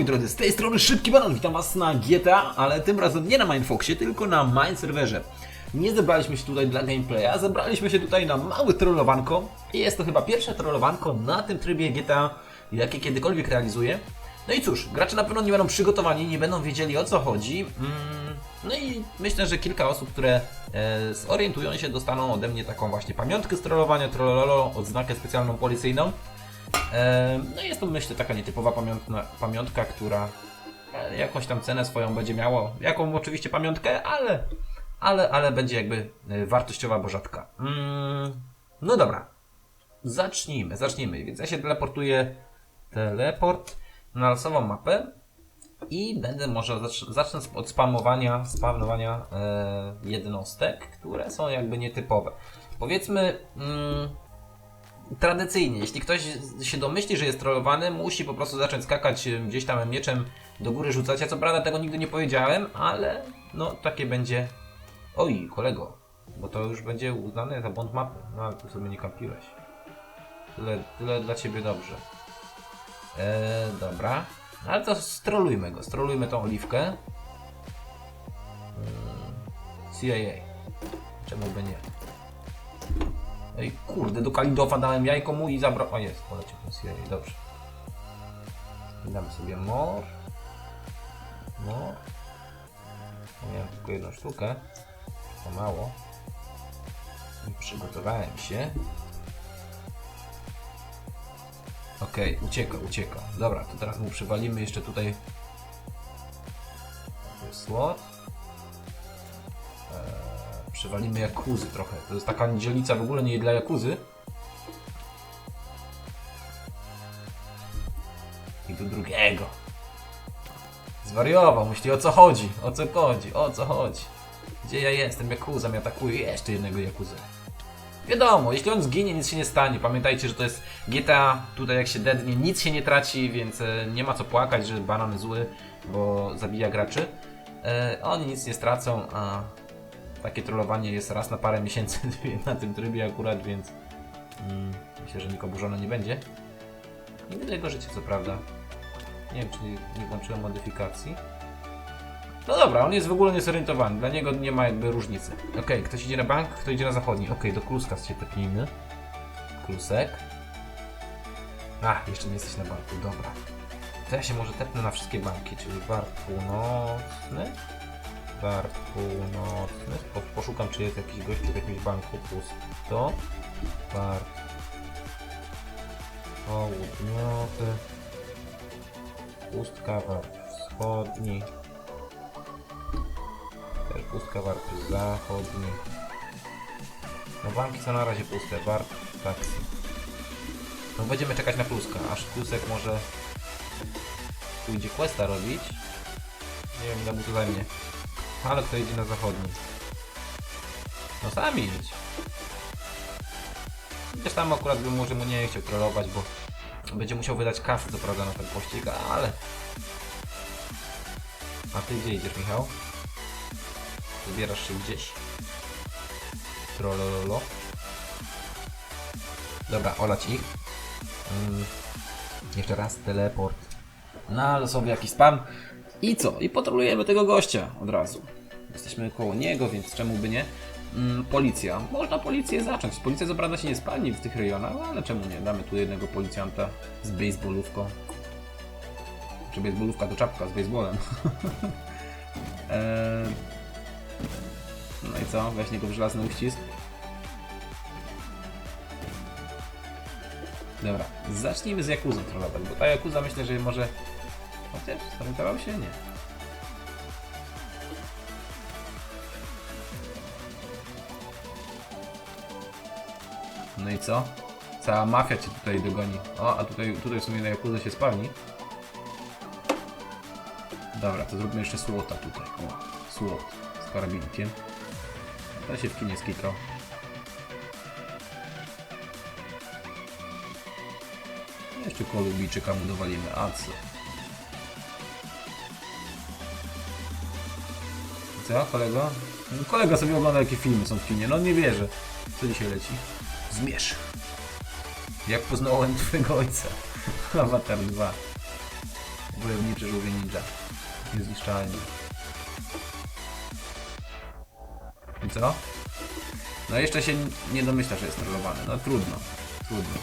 moi drodzy, z tej strony Szybki Banan, witam was na GTA, ale tym razem nie na Mindfoxie, tylko na Mind Serwerze. Nie zebraliśmy się tutaj dla gameplaya, zebraliśmy się tutaj na małe trollowanko i jest to chyba pierwsze trollowanko na tym trybie GTA, jakie kiedykolwiek realizuję. No i cóż, gracze na pewno nie będą przygotowani, nie będą wiedzieli o co chodzi. Mm, No i myślę, że kilka osób, które e, zorientują się, dostaną ode mnie taką właśnie pamiątkę z trollowania, trollolo, odznakę specjalną policyjną. No jest to myślę taka nietypowa pamiątka, pamiątka która e, jakąś tam cenę swoją będzie miało. Jaką oczywiście pamiątkę, ale, ale, ale będzie jakby e, wartościowa, bo rzadka. Mm, No dobra. Zacznijmy, zacznijmy. Więc ja się teleportuję teleport na losową mapę i będę może zacz- zacznę od spamowania, spawnowania e, jednostek, które są jakby nietypowe. Powiedzmy, mm, tradycyjnie, jeśli ktoś się domyśli, że jest trollowany, musi po prostu zacząć skakać e, gdzieś tam mieczem do góry rzucać. Ja co prawda tego nigdy nie powiedziałem, ale no takie będzie. Oj, kolego, bo to już będzie uznane za błąd mapy. No ale tu sobie nie kampiłeś. Tyle, tyle dla ciebie dobrze. Eee, dobra. Ale to strolujmy go, strolujmy tą oliwkę. Eee, CIA. Czemu by nie? Ej, kurde, do Kalidofa dałem jajko mu i zabrał. O jest, ten CIA, dobrze. Damy sobie mor. Mor. Miałem tylko jedną sztukę. To mało. I przygotowałem się. Okej, ucieka, ucieka. Dobra, to teraz mu przywalimy jeszcze tutaj slot. Przywalimy jakuzy trochę. To jest taka dzielnica w ogóle nie dla jakuzy. I do drugiego. Zwariował, myśli o co chodzi, o co chodzi, o co chodzi. Gdzie ja jestem? Jakuza mnie atakuje jeszcze jednego jakuzę. Wiadomo, jeśli on zginie, nic się nie stanie. Pamiętajcie, że to jest GTA, tutaj jak się dednie, nic się nie traci, więc e, nie ma co płakać, że banan zły, bo zabija graczy. E, oni nic nie stracą, a takie trollowanie jest raz na parę miesięcy na tym trybie akurat, więc mm, myślę, że nikt oburzony nie będzie. Nie widzę jego życia, co prawda. Nie wiem, czy nie włączyłem modyfikacji. No dobra, on jest w ogóle niezorientowany. Dla niego nie ma jakby różnicy. Okej, ktoś idzie na bank, kto idzie na zachodni. Okej, do Kluska się tepnijmy. Klusek. A, jeszcze nie jesteś na banku, dobra. To ja się może tepnę na wszystkie banki, czyli Bart Północny. Bart Północny. Po, poszukam, czy jest jakiś gościu w jakimś banku. Pusto. Bart Południowy. Pustka Bart Wschodni. Też pustka warty zachodni. No banki są na razie puste. Bar, taksy. No będziemy czekać na pluska, aż plusek może pójdzie questa robić. Nie wiem ile mu to zajmie. Ale kto idzie na zachodni? No sami idź. Chociaż tam akurat bym może mu nie chciał trollować, bo będzie musiał wydać kasę co prawda na ten pościg, ale... A ty gdzie idziesz Michał? Wybierasz się gdzieś. Trollololo. Dobra, olać ich. Mm. Jeszcze raz teleport. Na losowy jakiś spam. I co? I potrolujemy tego gościa od razu. Jesteśmy koło niego, więc czemu by nie? Mm, policja. Można policję zacząć. Policja prawda się nie spalni w tych rejonach, ale czemu nie? Damy tu jednego policjanta z baseballówką. Czy baseballówka to czapka z baseballem. eee, no i co? Weź niego w żelazny uścisk. Dobra, zacznijmy z Jakuzą trollować, bo ta Jakuza myślę, że może... Chociaż zorientował się? Nie. No i co? Cała mafia cię tutaj dogoni. O, a tutaj, tutaj w sumie na Jakuzę się spawni. Dobra, to zróbmy jeszcze słota tutaj. O, słot z karabinkiem. To się w kinie skitrał. Jeszcze kolubijczyka mu dowalimy, a co? Co, kolego? No, kolega sobie ogląda jakie filmy są w kinie, no nie wierzę. Co dzisiaj leci? Zmierz. Jak poznałem twojego ojca. Avatar 2. wojowniczy żółwie ninja. Niezniszczalni. I co? No jeszcze się nie domyśla, że jest trollowany. No trudno. Trudno.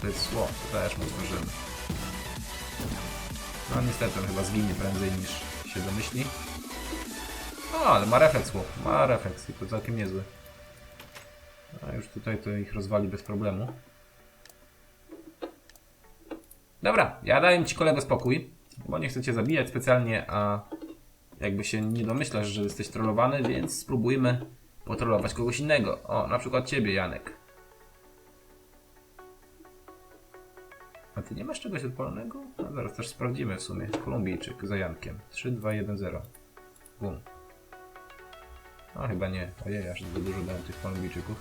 To jest sło, to też mu zdążymy. No niestety on chyba zginie prędzej niż się domyśli. Ale ma refleks chłop, ma refleks i to całkiem niezły. A już tutaj to ich rozwali bez problemu. Dobra, ja daję ci kolego spokój, bo nie chcę cię zabijać specjalnie, a jakby się nie domyślasz, że jesteś trollowany, więc spróbujmy potrollować kogoś innego. O, na przykład ciebie, Janek. A ty nie masz czegoś odpalonego? No zaraz też sprawdzimy w sumie. Kolumbijczyk za Jankiem. 3, 2, 1, 0. Bum. A chyba nie. Ojej, aż za dużo dałem tych Kolumbijczyków.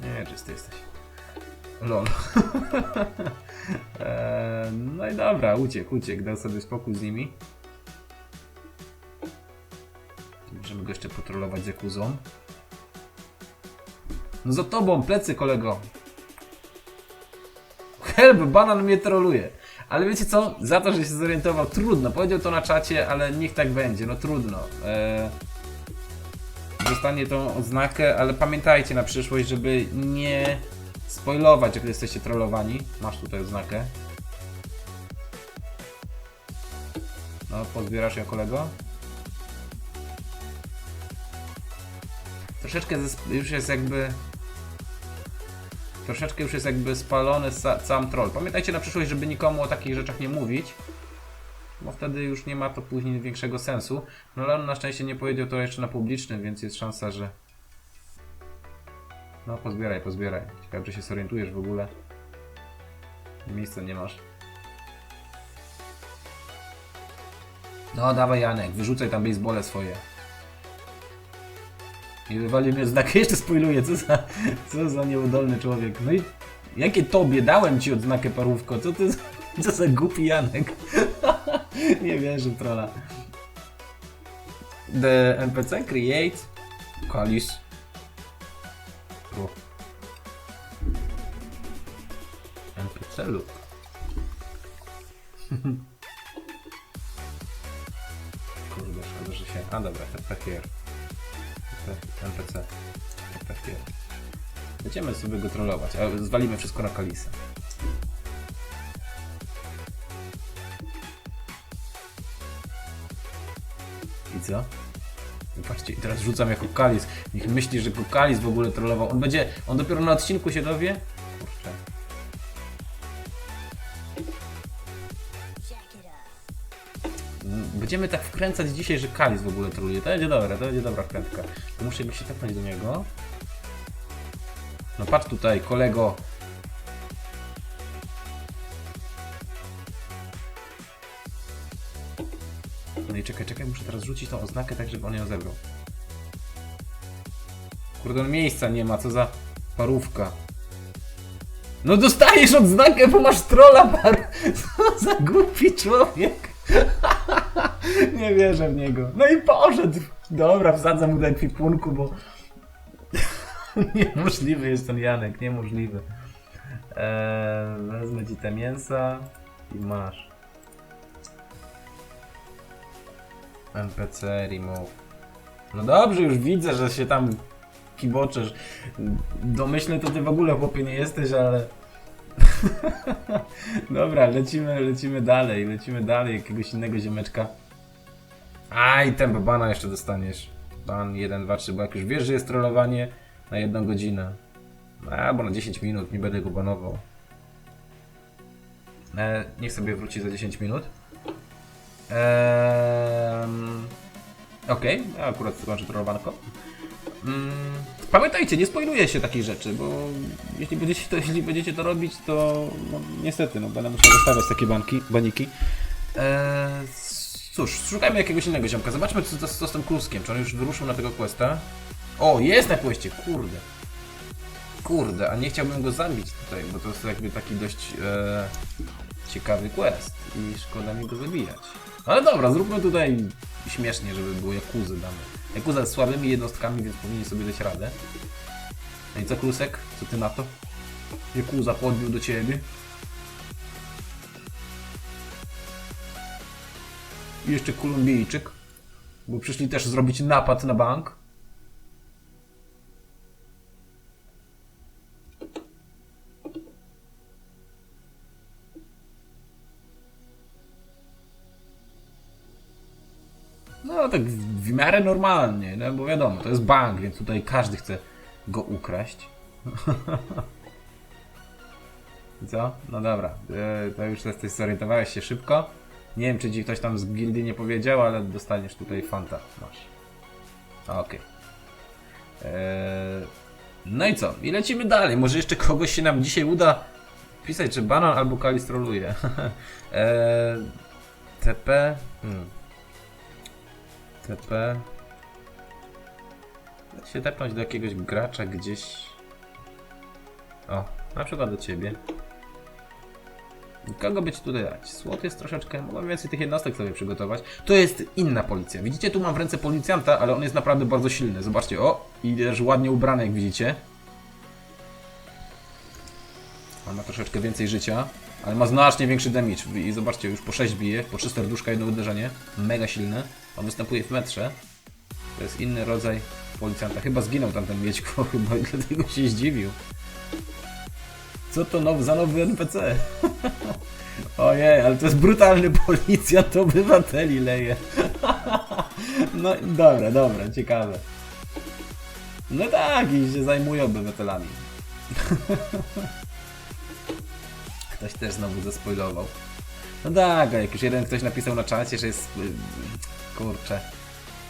Nie, czysty jesteś. Lol. eee, no i dobra, uciekł, uciekł, dał sobie spokój z nimi. Możemy go jeszcze potrolować z Jakuzą. No za tobą, plecy kolego. Help, banan mnie troluje. Ale wiecie co? Za to, że się zorientował, trudno. Powiedział to na czacie, ale niech tak będzie, no trudno. Eee, dostanie tą odznakę, ale pamiętajcie na przyszłość, żeby nie spoilować, jak jesteście trollowani. Masz tutaj odznakę. No, pozbierasz ją kolego? Troszeczkę już jest jakby... Troszeczkę już jest jakby spalony sa- sam troll. Pamiętajcie na przyszłość, żeby nikomu o takich rzeczach nie mówić. Bo wtedy już nie ma to później większego sensu. No ale on na szczęście nie powiedział to jeszcze na publicznym, więc jest szansa, że... No pozbieraj, pozbieraj. Ciekawe, czy się zorientujesz w ogóle. Miejsca nie masz. No dawaj Janek, wyrzucaj tam basebole swoje. I wywalił mnie znak. Jeszcze spoiluję, co za, co za nieudolny człowiek. No i jakie tobie dałem ci odznakę parówko? Co ty za, co za głupi Janek? Nie wierzę w trolla. The NPC create Kalis. NPC look. Kurde, szkoda, że się... A dobra, TP here. NPC. TP here. Będziemy sobie go trollować, ale zwalimy wszystko na Kalisa. I co? No Patrzcie, i teraz rzucam jako Kalis. Niech myśli, że go Kalis w ogóle trollował. On będzie, on dopiero na odcinku się dowie? Będziemy tak wkręcać dzisiaj, że Kalis w ogóle troluje. To będzie dobre, to będzie dobra wkrętka. Muszę mi się tepnąć do niego. No patrz tutaj, kolego. No i czekaj, czekaj, muszę teraz rzucić tą oznakę tak, żeby on ją zebrał. Kurde, miejsca nie ma, co za parówka. No dostajesz odznakę, bo masz trolla par... Co za głupi człowiek. Nie wierzę w niego. No i poszedł. Dobra, wsadzam mu do ekwipunku, bo... niemożliwy jest ten Janek, niemożliwy. Eee, wezmę ci te mięsa i masz. NPC, remove. No dobrze, już widzę, że się tam kiboczesz. Domyślny to ty w ogóle chłopie nie jesteś, ale... Dobra, lecimy, lecimy dalej, lecimy dalej, jakiegoś innego ziomeczka. Aj, tempo bana jeszcze dostaniesz. Ban 1, 2, 3, bo jak już wiesz, że jest trollowanie na jedną godzinę. Albo na 10 minut, nie będę go banował. E, niech sobie wróci za 10 minut. Eee, Okej, ja akurat skończę trollowanko. Mm, pamiętajcie, nie spoiluje się takich rzeczy, bo jeśli będziecie to, jeśli będziecie to robić, to no, niestety, no, będę musiał zostawiać takie banki, baniki. Eee, cóż, szukajmy jakiegoś innego ziomka. Zobaczmy, co, co, co z tym Kruskiem. Czy on już wyruszył na tego questa? O, jest na questie, kurde. Kurde, a nie chciałbym go zabić tutaj, bo to jest jakby taki dość e, ciekawy quest i szkoda mi go zabijać. Ale dobra, zróbmy tutaj śmiesznie, żeby było Jakuzy damy. Jakuza z słabymi jednostkami, więc powinien sobie dać radę. No i co, Klusek? Co ty na to? Jakuza podbił do ciebie. Jeszcze Kolumbijczyk, bo przyszli też zrobić napad na bank. No tak w miarę normalnie, no bo wiadomo, to jest bank, więc tutaj każdy chce go ukraść. Co? No dobra, e, to już jesteś zorientowałeś się szybko. Nie wiem, czy ci ktoś tam z gildii nie powiedział, ale dostaniesz tutaj fanta. Masz. Okej. Eee, No i co? I lecimy dalej. Może jeszcze kogoś się nam dzisiaj uda pisać, czy banan albo kalistroluje. eee, TP. Hmm. TP. Da się tepnąć do jakiegoś gracza gdzieś. O, na przykład do ciebie. Kogo by ci tutaj dać? Słot jest troszeczkę, mogłem więcej tych jednostek sobie przygotować. To jest inna policja. Widzicie, tu mam w ręce policjanta, ale on jest naprawdę bardzo silny. Zobaczcie, o, i też ładnie ubrany, jak widzicie. On ma troszeczkę więcej życia, ale ma znacznie większy damage. I zobaczcie, już po 6 bije, po 3 serduszka, jedno uderzenie. Mega silny. On występuje w metrze. To jest inny rodzaj policjanta. Chyba zginął tamten miedźko, chyba dlatego się zdziwił. Co to now, za nowy NPC? Ojej, ale to jest brutalny policjant, obywateli leje. No dobra, dobra, ciekawe. No tak, i się zajmuje obywatelami. Ktoś też znowu zaspoilował. No tak, jak już jeden ktoś napisał na czacie, że jest... y, Kurczę...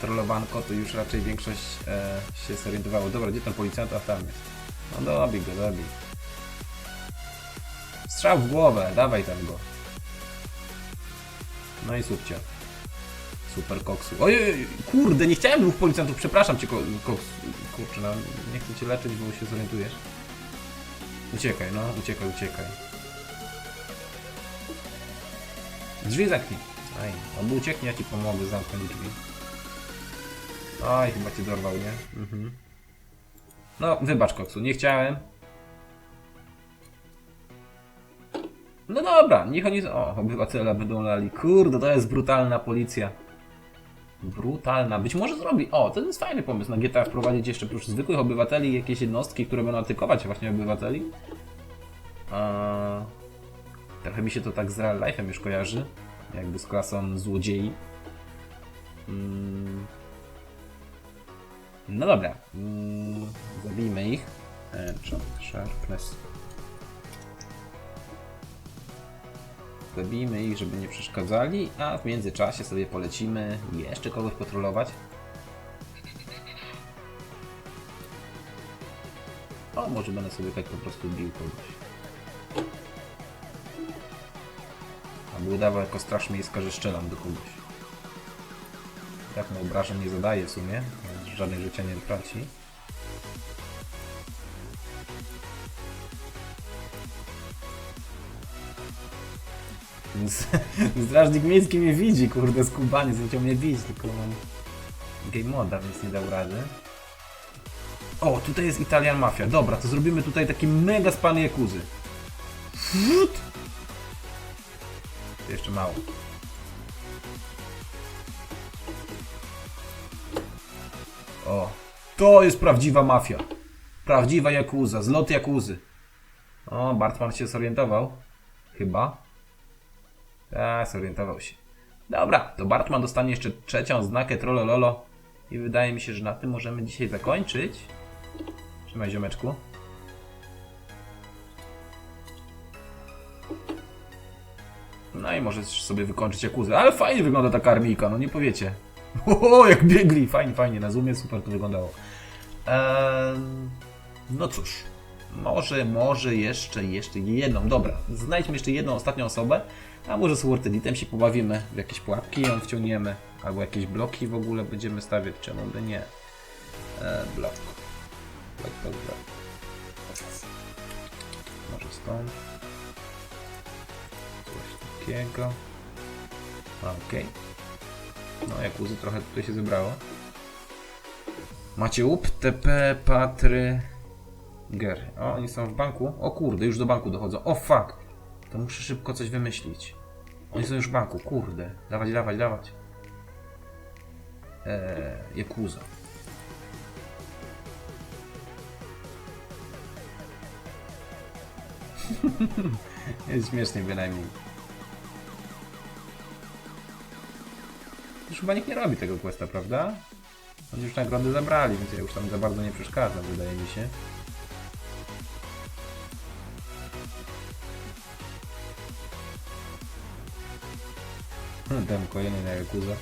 Trollowanko, to już raczej większość e, się zorientowało. Dobra, gdzie ten policjant? A tam jest. No dobij go, dobij. Strzał w głowę, dawaj tam go. No i subcie. Super koksu. Ojej, kurde, nie chciałem dwóch policjantów, przepraszam cię, ko koks. Kurczę, no, nie chcę cię leczyć, bo się zorientujesz. Uciekaj, no, uciekaj, uciekaj. Drzwi zamknij. Aj, albo ucieknie, ja ci pomogę zamknąć drzwi. Aj, chyba cię dorwał, nie? Mhm. No, wybacz koksu, nie chciałem. No dobra, niech oni... O, obywatele będą lali. Kurde, to jest brutalna policja. Brutalna. Być może zrobi... O, to jest fajny pomysł na GTA wprowadzić jeszcze oprócz zwykłych obywateli jakieś jednostki, które będą atakować właśnie obywateli. Eee, trochę mi się to tak z real life'em już kojarzy. Jakby z klasą złodziei. Mm. No dobra. Mm, zabijmy ich. Enchant, sharpness. Zabijmy ich, żeby nie przeszkadzali, a w międzyczasie sobie polecimy jeszcze kogoś patrolować. O, może będę sobie tak po prostu bił kogoś. Albo udawał jako straż miejska, że strzelam do kogoś. Tak mu obrażeń nie zadaje w sumie, żadnych życia nie traci. Strażnik miejski mnie widzi, kurde, skubaniec, chciał mnie bić, tylko mam game moda, więc nie dał rady. O, tutaj jest Italian Mafia. Dobra, to zrobimy tutaj taki mega span Jakuzy. Wód! Jeszcze mało. O, to jest prawdziwa mafia. Prawdziwa Jakuza, zlot Jakuzy. O, Bartman się zorientował. Chyba. A, zorientował się. Dobra, to Bartman dostanie jeszcze trzecią znakę Trollololo. I wydaje mi się, że na tym możemy dzisiaj zakończyć. Trzymaj ziomeczku. No i możesz sobie wykończyć Jakuzę. Ale fajnie wygląda ta karmika, no nie powiecie. O, jak biegli! Fajnie, fajnie. Na zoomie super to wyglądało. Eee, no cóż. Może, może jeszcze, jeszcze jedną. Dobra, znajdźmy jeszcze jedną ostatnią osobę. A może z Word Editem się pobawimy, w jakieś pułapki ją wciągniemy, albo jakieś bloki w ogóle będziemy stawiać, czemu by nie. E, blok. Blok, blok, blok. Może stąd. Coś takiego. Okej. No, jak łzy trochę tutaj się zebrało. Macie łup, TP, Patry, Ger. O, oni są w banku. O kurde, już do banku dochodzą. O fuck. To muszę szybko coś wymyślić. Oni są już w banku, kurde. Dawać, dawać, dawać. Eee, Yakuza. Jest śmiesznie bynajmniej. Już chyba nikt nie robi tego questa, prawda? Oni już nagrody zabrali, więc ja już tam za bardzo nie przeszkadzam, wydaje mi się. Demko, jeden na Yakuza.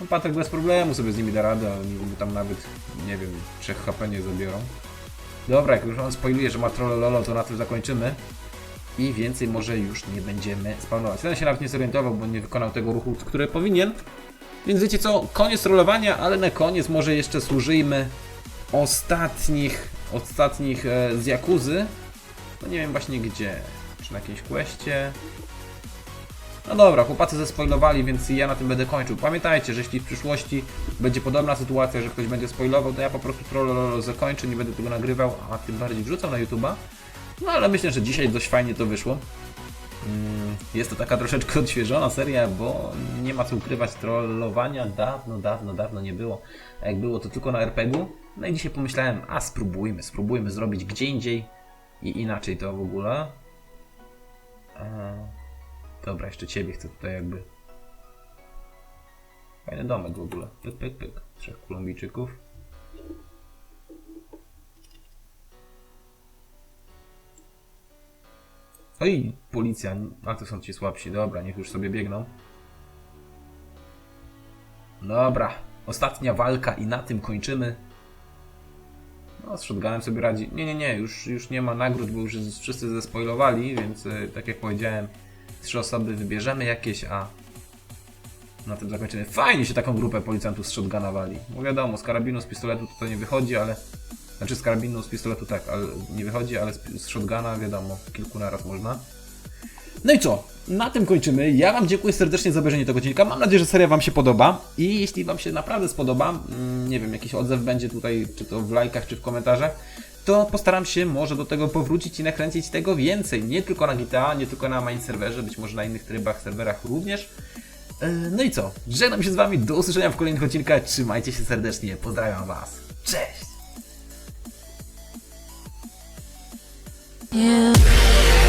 No Patryk bez problemu sobie z nimi da radę, oni mu tam nawet, nie wiem, 3 HP nie zabiorą. Dobra, jak już on spoiluje, że ma trollololo, to na tym zakończymy. I więcej może już nie będziemy spawnować. Ten się nawet nie zorientował, bo nie wykonał tego ruchu, który powinien. Więc wiecie co, koniec trollowania, ale na koniec może jeszcze służyjmy ostatnich, ostatnich e, z Jakuzy. No nie wiem właśnie gdzie. Czy na jakimś questie. No dobra, chłopacy zespoilowali, więc ja na tym będę kończył. Pamiętajcie, że jeśli w przyszłości będzie podobna sytuacja, że ktoś będzie spoilował, to ja po prostu trollololo zakończę, nie będę tego nagrywał, a tym bardziej wrzucał na YouTube'a. No ale myślę, że dzisiaj dość fajnie to wyszło. Mm, Jest to taka troszeczkę odświeżona seria, bo nie ma co ukrywać, trollowania dawno, dawno, dawno nie było. Jak było, to tylko na RPG-u. No i dzisiaj pomyślałem, a spróbujmy, spróbujmy zrobić gdzie indziej i inaczej to w ogóle. A, dobra, jeszcze ciebie chcę tutaj jakby. Fajny domek w ogóle. Pyk, pyk, pyk. Trzech Kolumbijczyków. Oj, policja, a to są ci słabsi. Dobra, niech już sobie biegną. Dobra, ostatnia walka i na tym kończymy. No, z shotgunem sobie radzi. Nie, nie, nie, już, już nie ma nagród, bo już wszyscy zespoilowali, więc e, tak jak powiedziałem, trzy osoby wybierzemy jakieś, a na tym zakończymy. Fajnie się taką grupę policjantów z shotguna wali. Bo wiadomo, z karabinu, z pistoletu to nie wychodzi, ale... Znaczy z karabinu, z pistoletu tak, ale nie wychodzi, ale z, z shotguna wiadomo, kilku naraz można. No i co? Na tym kończymy. Ja Wam dziękuję serdecznie za obejrzenie tego odcinka. Mam nadzieję, że seria Wam się podoba. I jeśli Wam się naprawdę spodoba, mm, nie wiem, jakiś odzew będzie tutaj, czy to w lajkach, czy w komentarzach, to postaram się może do tego powrócić i nakręcić tego więcej. Nie tylko na GTA, nie tylko na main serwerze, być może na innych trybach, serwerach również. E, No i co? Żegnam się z Wami. Do usłyszenia w kolejnych odcinkach. Trzymajcie się serdecznie. Pozdrawiam Was. Cześć! You